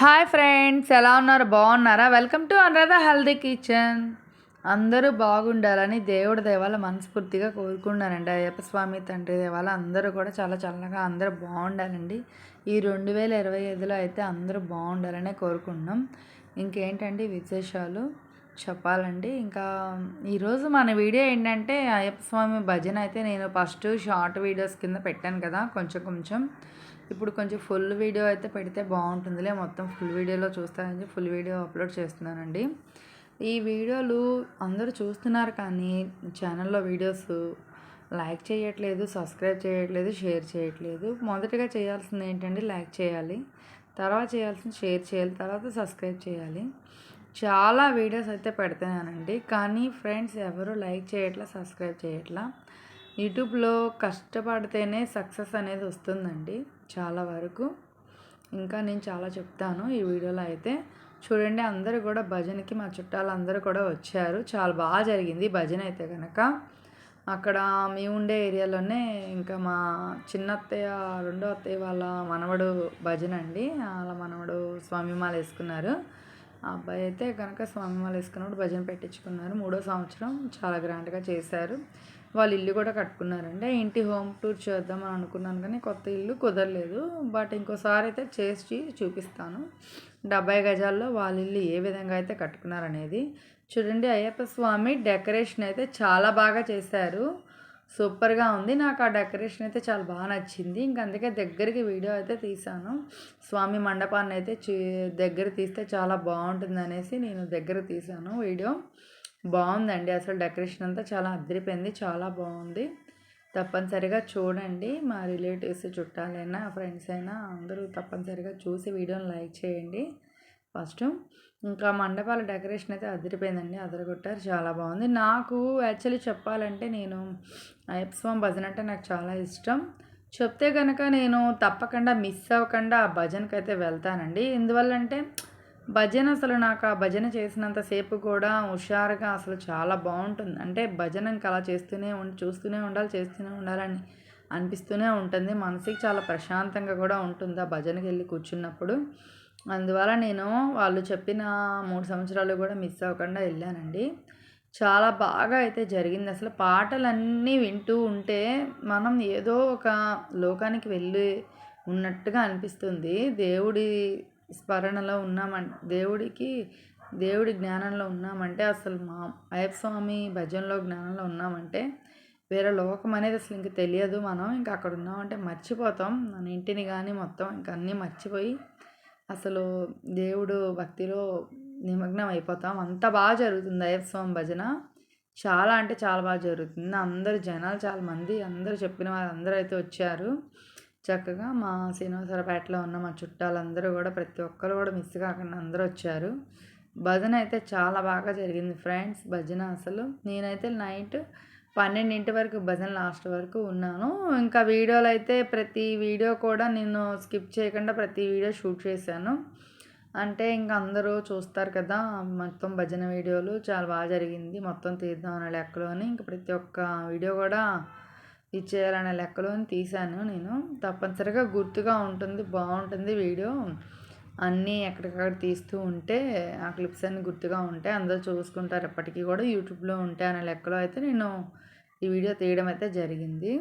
Hi friends ఎలా ఉన్నారు? బాగున్నారా? Welcome to another healthy kitchen. అందరూ బాగుండాలని దేవుడి దేవాల మనస్ఫూర్తిగా కోరుకున్నానండి అయ్యప్ప స్వామి తండ్రి దేవాల అందరూ కూడా చాలా చల్లగా అందరూ బాగుండాలండి. ఈ రెండు వేల ఇరవై ఐదులో అయితే అందరూ బాగుండాలనే కోరుకుంటున్నాం. ఇంకేంటండి విశేషాలు? చెప్పాలండి. ఇంకా ఈరోజు మన వీడియో ఏంటంటే అయ్యప్ప స్వామి భజన అయితే నేను ఫస్ట్ షార్ట్ వీడియోస్ కింద పెట్టాను కదా కొంచెం కొంచెం. ఇప్పుడు కొంచెం ఫుల్ వీడియో అయితే పెడితే బాగుంటుందిలే. మొత్తం ఫుల్ వీడియోలో చూస్తానని ఫుల్ వీడియో అప్లోడ్ చేస్తున్నానండి. ఈ వీడియోలు అందరూ చూస్తున్నారు కానీ ఛానల్లో వీడియోస్ లైక్ చేయట్లేదు సబ్స్క్రైబ్ చేయట్లేదు షేర్ చేయట్లేదు. మొదటగా చేయాల్సింది ఏంటంటే లైక్ చేయాలి. తర్వాత చేయాల్సింది షేర్ చేయాలి. తర్వాత సబ్స్క్రైబ్ చేయాలి. చాలా వీడియోస్ అయితే పెడుతున్నానండి. కానీ ఫ్రెండ్స్ ఎవరు లైక్ చేయట్లా సబ్స్క్రైబ్ చేయట్లా? యూట్యూబ్లో కష్టపడితేనే సక్సెస్ అనేది వస్తుందండి చాలా వరకు. ఇంకా నేను చాలా చెప్తాను ఈ వీడియోలో అయితే. చూడండి అందరూ కూడా భజనకి మా చుట్టాలు అందరూ కూడా వచ్చారు. చాలా బాగా జరిగింది భజన అయితే కనుక అక్కడ మేము ఉండే ఏరియాలోనే ఇంకా మా చిన్న అత్తయ్య రెండో అత్తయ్య వాళ్ళ మనవడు భజన అండి. వాళ్ళ మనవడు స్వామిమాల వేసుకున్నారు. ఆ అబ్బాయి అయితే కనుక స్వామిమాల వేసుకున్నప్పుడు భజన పెట్టించుకున్నారు. మూడో సంవత్సరం చాలా గ్రాండ్గా చేశారు. వాళ్ళు ఇల్లు కూడా కట్టుకున్నారండి. ఇంటి హోమ్ టూర్ చేద్దామని అనుకున్నాను కానీ కొత్త ఇల్లు కుదరలేదు. బట్ ఇంకోసారి అయితే చేసి చూపిస్తాను. డెబ్బై గజాల్లో వాళ్ళ ఇల్లు ఏ విధంగా అయితే కట్టుకున్నారనేది. చూడండి అయ్యప్ప స్వామి డెకరేషన్ అయితే చాలా బాగా చేశారు. సూపర్గా ఉంది. నాకు ఆ డెకరేషన్ అయితే చాలా బాగా నచ్చింది. ఇంక అందుకే దగ్గరికి వీడియో అయితే తీసాను స్వామి మండపాన్ని అయితే దగ్గర తీస్తే చాలా బాగుంటుంది అనేసి నేను దగ్గర తీసాను వీడియో. బాగుందండి. అసలు డెకరేషన్ అంతా చాలా అదిరిపోయింది చాలా బాగుంది. తప్పనిసరిగా చూడండి. మా రిలేటివ్స్ చుట్టాలైనా ఫ్రెండ్స్ అయినా అందరూ తప్పనిసరిగా చూసి వీడియోని లైక్ చేయండి. ఫస్ట్ ఇంకా మండపాల డెకరేషన్ అయితే అదిరిపోయిందండి అదరగొట్టారు. చాలా బాగుంది. నాకు యాక్చువల్లీ చెప్పాలంటే నేను అయ్యప్ప భజన అంటే నాకు చాలా ఇష్టం. చెప్తే కనుక నేను తప్పకుండా మిస్ అవ్వకుండా ఆ భజనకి అయితే వెళ్తానండి. ఎందువల్లంటే భజన అసలు నాకు ఆ భజన చేసినంతసేపు కూడా హుషారుగా అసలు చాలా బాగుంటుంది. అంటే భజన ఇంకా అలా చేస్తూనే ఉండి చూస్తూనే ఉండాలి చేస్తూనే ఉండాలని అనిపిస్తూనే ఉంటుంది. మనసుకి చాలా ప్రశాంతంగా కూడా ఉంటుంది ఆ భజనకి వెళ్ళి కూర్చున్నప్పుడు. అందువల్ల నేను వాళ్ళు చెప్పిన మూడు సంవత్సరాలు కూడా మిస్ అవ్వకుండా వెళ్ళానండి. చాలా బాగా అయితే జరిగింది. అసలు పాటలన్నీ వింటూ ఉంటే మనం ఏదో ఒక లోకానికి వెళ్ళి ఉన్నట్టుగా అనిపిస్తుంది. దేవుడి స్మరణలో ఉన్నామంటే దేవుడికి దేవుడి జ్ఞానంలో ఉన్నామంటే అసలు మా అయ్యప్ప స్వామి భజనలో జ్ఞానంలో ఉన్నామంటే వేరే లోకం అనేది అసలు ఇంక తెలియదు మనం. ఇంకా అక్కడ ఉన్నామంటే మర్చిపోతాం. మన ఇంటిని కానీ మొత్తం ఇంకా అన్నీ మర్చిపోయి అసలు దేవుడు భక్తిలో నిమగ్నం అయిపోతాం. అంత బాగా జరుగుతుంది అయ్యప్ప స్వామి భజన. చాలా అంటే చాలా బాగా జరుగుతుంది. అందరు జనాలు చాలా మంది అందరూ చెప్పిన వారు అందరూ అయితే వచ్చారు. చక్కగా మా శ్రీనివాసరావుపేటలో ఉన్న మా చుట్టాలందరూ కూడా ప్రతి ఒక్కరు కూడా మిస్ కాకుండా అందరూ వచ్చారు. భజన అయితే చాలా బాగా జరిగింది ఫ్రెండ్స్ భజన అసలు. నేనైతే నైట్ పన్నెండింటి వరకు భజన లాస్ట్ వరకు ఉన్నాను. ఇంకా వీడియోలు అయితే ప్రతి వీడియో కూడా నేను స్కిప్ చేయకుండా ప్రతి వీడియో షూట్ చేశాను. అంటే ఇంకా అందరూ చూస్తారు కదా మొత్తం భజన వీడియోలు చాలా బాగా జరిగింది మొత్తం తీద్దాం అనే లెక్కలోని ఇంకా ప్రతి ఒక్క వీడియో కూడా ఇచ్చేయాలనే లెక్కలోని తీశాను నేను. తప్పనిసరిగా గుర్తుగా ఉంటుంది బాగుంటుంది వీడియో. అన్నీ ఎక్కడికక్కడ తీస్తూ ఉంటే ఆ క్లిప్స్ అన్నీ గుర్తుగా ఉంటాయి. అందరూ చూసుకుంటారు. ఎప్పటికీ కూడా యూట్యూబ్లో ఉంటాయి అనే లెక్కలో అయితే నేను ఈ వీడియో తీయడం అయితే జరిగింది.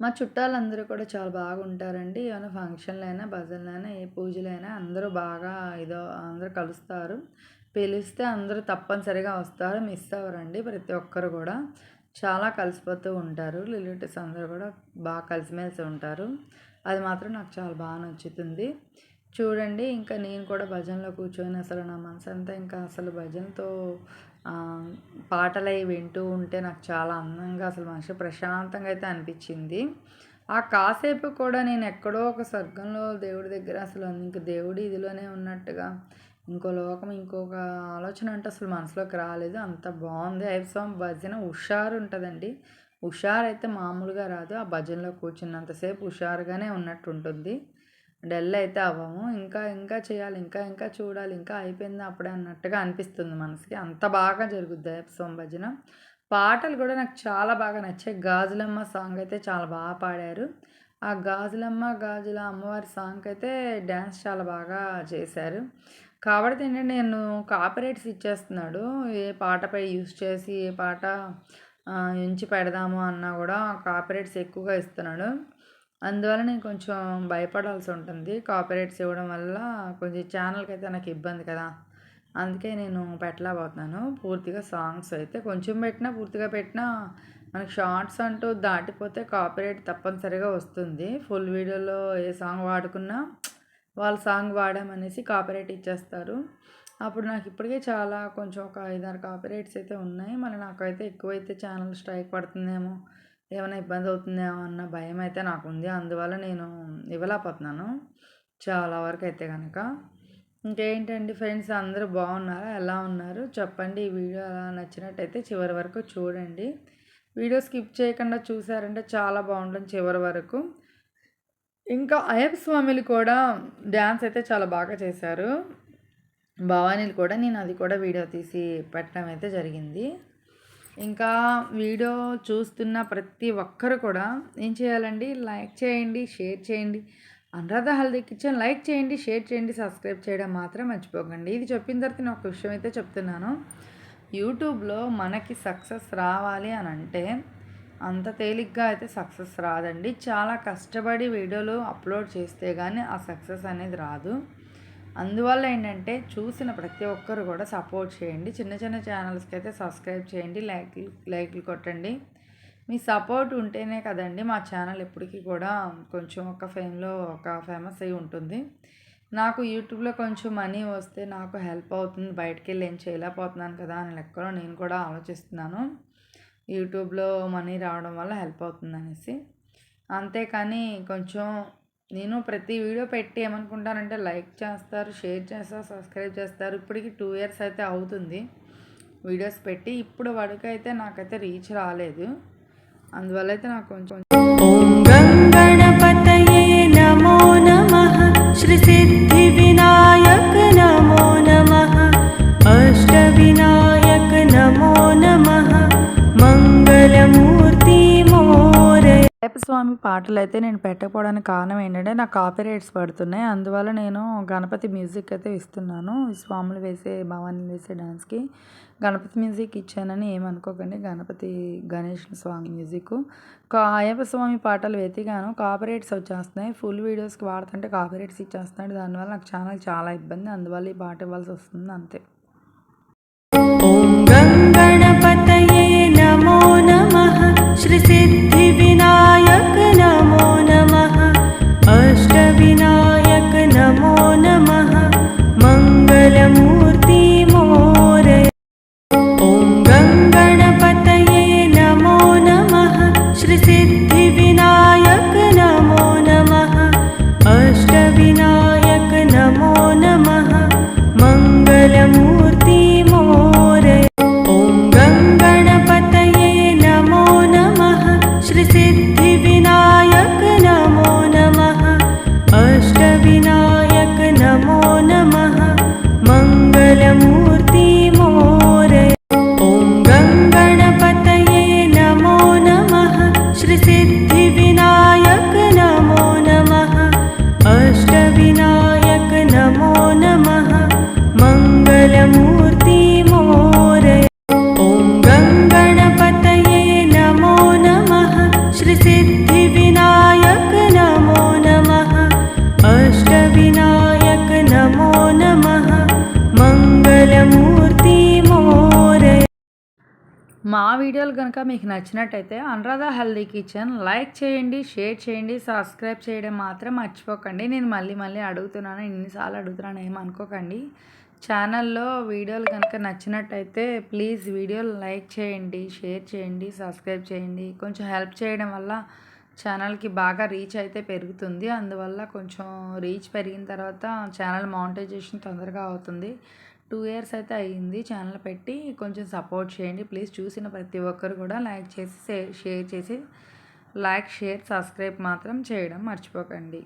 మా చుట్టాలందరూ కూడా చాలా బాగుంటారండి. ఏమైనా ఫంక్షన్లైనా భజనలైనా ఏ పూజలైనా అందరూ బాగా ఇదో అందరూ కలుస్తారు. పిలిస్తే అందరూ తప్పనిసరిగా వస్తారు. మిస్ అవ్వరండి ప్రతి ఒక్కరు కూడా. చాలా కలిసిపోతూ ఉంటారు. రిలేటివ్స్ అందరూ కూడా బాగా కలిసిమెలిసి ఉంటారు. అది మాత్రం నాకు చాలా బాగా నచ్చుతుంది. చూడండి ఇంకా నేను కూడా భజనలో కూర్చొని అసలు నా మనసు అంతా ఇంకా అసలు భజనతో పాటలు అవి వింటూ ఉంటే నాకు చాలా అందంగా అసలు మనసు ప్రశాంతంగా అయితే అనిపించింది. ఆ కాసేపు కూడా నేను ఎక్కడో ఒక స్వర్గంలో దేవుడి దగ్గర అసలు ఇంక దేవుడి ఇదిలోనే ఉన్నట్టుగా ఇంకో లోకం ఇంకొక ఆలోచన అంటే అసలు మనసులోకి రాలేదు. అంత బాగుంది. ఐఫ్ భజన హుషారు ఉంటుందండి. హుషారు అయితే మామూలుగా రాదు. ఆ భజనలో కూర్చున్నంతసేపు హుషారుగానే ఉన్నట్టు ఉంటుంది డల్ అయితే అవ్వము. ఇంకా ఇంకా చేయాలి ఇంకా ఇంకా చూడాలి ఇంకా అయిపోయింది అప్పుడే అన్నట్టుగా అనిపిస్తుంది మనసుకి. అంత బాగా జరుగుద్ది ఐప్సం భజన. పాటలు కూడా నాకు చాలా బాగా నచ్చాయి. గాజులమ్మ సాంగ్ అయితే చాలా బాగా పాడారు. ఆ గాజులమ్మ గాజుల అమ్మవారి సాంగ్ అయితే డ్యాన్స్ చాలా బాగా చేశారు. కాబట్టి ఏంటంటే నేను కాపరేట్స్ ఇచ్చేస్తున్నాడు. ఏ పాటపై యూస్ చేసి ఏ పాట ఉంచి పెడదాము అన్నా కూడా కాపరేట్స్ ఎక్కువగా ఇస్తున్నాడు. అందువల్ల నేను కొంచెం భయపడాల్సి ఉంటుంది. కాపరేట్స్ ఇవ్వడం వల్ల కొంచెం ఛానల్కి అయితే నాకు ఇబ్బంది కదా. అందుకే నేను పెట్టలేకపోతున్నాను. పూర్తిగా సాంగ్స్ అయితే కొంచెం పెట్టినా పూర్తిగా పెట్టినా మనకి షార్ట్స్ అంటూ దాటిపోతే కాపీరైట్ తప్పనిసరిగా వస్తుంది. ఫుల్ వీడియోలో ఏ సాంగ్ వాడుకున్నా వాళ్ళ సాంగ్ వాడామనేసి కాపీరైట్ ఇచ్చేస్తారు. అప్పుడు నాకు ఇప్పటికే చాలా కొంచెం ఒక ఐదారు కాపీరైట్స్ అయితే ఉన్నాయి. మళ్ళీ నాకైతే ఎక్కువైతే ఛానల్ స్ట్రైక్ పడుతుందేమో ఏమైనా ఇబ్బంది అవుతుందేమో అన్న భయం అయితే నాకు ఉంది అందువల్ల నేను ఇవ్వలేకపోతున్నాను చాలా వరకు అయితే కనుక ఇంకేంటండి ఫ్రెండ్స్ అందరూ బాగున్నారా? ఎలా ఉన్నారు? చెప్పండి. ఈ వీడియో అలా నచ్చినట్టయితే చివరి వరకు చూడండి. వీడియో స్కిప్ చేయకుండా చూసారంటే చాలా బాగుంటుంది చివరి వరకు. ఇంకా అయ్యప్ప స్వామిలు కూడా డ్యాన్స్ అయితే చాలా బాగా చేశారు. భవానీలు కూడా నేను అది కూడా వీడియో తీసి పెట్టడం అయితే జరిగింది. ఇంకా వీడియో చూస్తున్న ప్రతి ఒక్కరు కూడా ఏం చేయాలండి? లైక్ చేయండి షేర్ చేయండి. అనురాధ హల్దీ కిచెన్ లైక్ చేయండి షేర్ చేయండి సబ్స్క్రైబ్ చేయడం మాత్రం మర్చిపోకండి. ఇది చెప్పిన తర్వాత నేను ఒక విషయం అయితే చెప్తున్నాను. యూట్యూబ్లో మనకి సక్సెస్ రావాలి అని అంటే అంత తేలిగ్గా అయితే సక్సెస్ రాదండి. చాలా కష్టపడి వీడియోలు అప్లోడ్ చేస్తే కానీ ఆ సక్సెస్ అనేది రాదు. అందువల్ల ఏంటంటే చూసిన ప్రతి ఒక్కరు కూడా సపోర్ట్ చేయండి. చిన్న చిన్న ఛానల్స్కి అయితే సబ్స్క్రైబ్ చేయండి. లైక్లు లైక్లు కొట్టండి. మీ సపోర్ట్ ఉంటేనే కదండి మా ఛానల్ ఎప్పటికీ కూడా కొంచెం ఒక ఫేమ్లో ఒక ఫేమస్ అయి ఉంటుంది. నాకు యూట్యూబ్లో కొంచెం మనీ వస్తే నాకు హెల్ప్ అవుతుంది. బయటకు వెళ్ళి ఏం చేయలేకపోతున్నాను కదా అని లెక్కలో నేను కూడా ఆలోచిస్తున్నాను. యూట్యూబ్లో మనీ రావడం వల్ల హెల్ప్ అవుతుంది అనేసి అంతేకాని కొంచెం నేను ప్రతి వీడియో పెట్టి ఏమనుకుంటానంటే లైక్ చేస్తారు షేర్ చేస్తారు సబ్స్క్రైబ్ చేస్తారు. ఇప్పటికి టూ ఇయర్స్ అయితే అవుతుంది వీడియోస్ పెట్టి. ఇప్పుడు వరకు అయితే నాకైతే రీచ్ రాలేదు. అందువల్ల అయితే నాకు కొంచెం మోరే స్వామి పాటలు అయితే నేను పెట్టకపోవడానికి కారణం ఏంటంటే నాకు కాపీరైట్స్ పడుతున్నాయి. అందువల్ల నేను గణపతి మ్యూజిక్ అయితే ఇస్తున్నాను. స్వాములు వేసే భవాని వేసే డాన్స్కి గణపతి మ్యూజిక్ ఇచ్చానని ఏమనుకోకండి. గణపతి గణేష్ స్వామి మ్యూజిక్. అయ్యప్ప స్వామి పాటలు వెతికాను. కాపీరైట్స్ వచ్చేస్తున్నాయి. ఫుల్ వీడియోస్కి వాడుతుంటే కాపీరైట్స్ ఇచ్చేస్తున్నాడు. దానివల్ల నాకు ఛానల్ చాలా ఇబ్బంది. అందువల్ల ఈ పాట ఇవ్వాల్సి వస్తుంది అంతే. మా వీడియోలు కనుక మీకు నచ్చినట్టయితే అనురాధ హెల్దీ కిచెన్ లైక్ చేయండి షేర్ చేయండి సబ్స్క్రైబ్ చేయడం మాత్రం మర్చిపోకండి. నేను మళ్ళీ మళ్ళీ అడుగుతున్నాను ఎన్నిసార్లు అడుగుతున్నాను ఏమనుకోకండి అనుకోకండి. ఛానల్లో వీడియోలు కనుక నచ్చినట్టయితే ప్లీజ్ వీడియోలు లైక్ చేయండి షేర్ చేయండి సబ్స్క్రైబ్ చేయండి. కొంచెం హెల్ప్ చేయడం వల్ల ఛానల్కి బాగా రీచ్ అయితే పెరుగుతుంది. అందువల్ల కొంచెం రీచ్ పెరిగిన తర్వాత ఛానల్ మానిటైజేషన్ తొందరగా అవుతుంది. టూ ఇయర్స్ అయితే అయ్యింది. ఛానల్ పెట్టి కొంచెం సపోర్ట్ చేయండి. ప్లీజ్ చూసిన ప్రతి ఒక్కరు కూడా లైక్ చేసి షేర్ చేసి లైక్ షేర్ సబ్స్క్రైబ్ మాత్రం చేయడం మర్చిపోకండి.